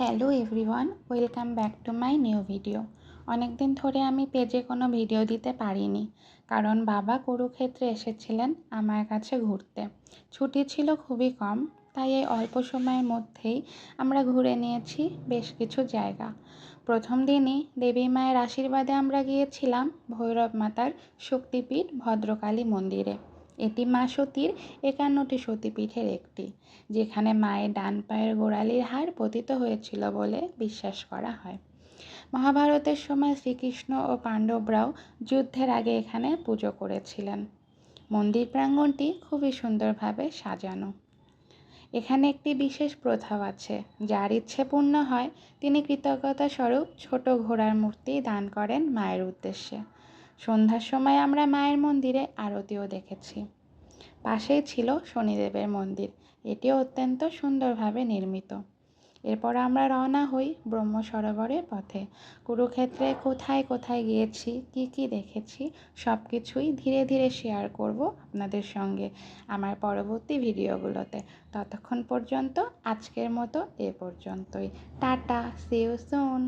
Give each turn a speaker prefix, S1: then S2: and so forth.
S1: Hello everyone, welcome back to my new video. অনেক দিন ধরে আমি পেজে কোনো ভিডিও দিতে পারিনি, কারণ বাবা কুরুক্ষেত্রে এসেছিলেন আমার কাছে ঘুরতে। ছুটি ছিল খুবই কম, তাই এই অল্প সময়ের মধ্যেই আমরা ঘুরে নিয়েছি বেশ কিছু জায়গা। প্রথম দিনই দেবী মায়ের আশীর্বাদে আমরা গিয়েছিলাম ভৈরব মাতার শক্তিপীঠ ভদ্রকালী মন্দিরে। এটি মা সতীর একান্নটি সতীপীঠের একটি, যেখানে মায়ের ডান পায়ের গোড়ালির হাড় পতিত হয়েছিল বলে বিশ্বাস করা হয়। মহাভারতের সময় শ্রীকৃষ্ণ ও পাণ্ডবরাও যুদ্ধের আগে এখানে পুজো করেছিলেন। মন্দির প্রাঙ্গণটি খুবই সুন্দরভাবে সাজানো। এখানে একটি বিশেষ প্রথাও আছে, যার ইচ্ছে পূর্ণ হয়, তিনি কৃতজ্ঞতা স্বরূপ ছোট ঘোড়ার মূর্তি দান করেন মায়ের উদ্দেশ্যে। সন্ধ্যার সময় আমরা মায়ের মন্দিরে আরতিও দেখেছি। পাশেই ছিল শনিদেবের মন্দির। এটিও অত্যন্ত সুন্দরভাবে নির্মিত। এরপর আমরা রওনা হই ব্রহ্ম সরোবরের পথে। কুরুক্ষেত্রে কোথায় কোথায় গিয়েছি, কি কি দেখেছি সব কিছুই ধীরে ধীরে শেয়ার করব আপনাদের সঙ্গে আমার পরবর্তী ভিডিওগুলোতে। ততক্ষণ পর্যন্ত আজকের মতো এ পর্যন্তই। Tata C you soon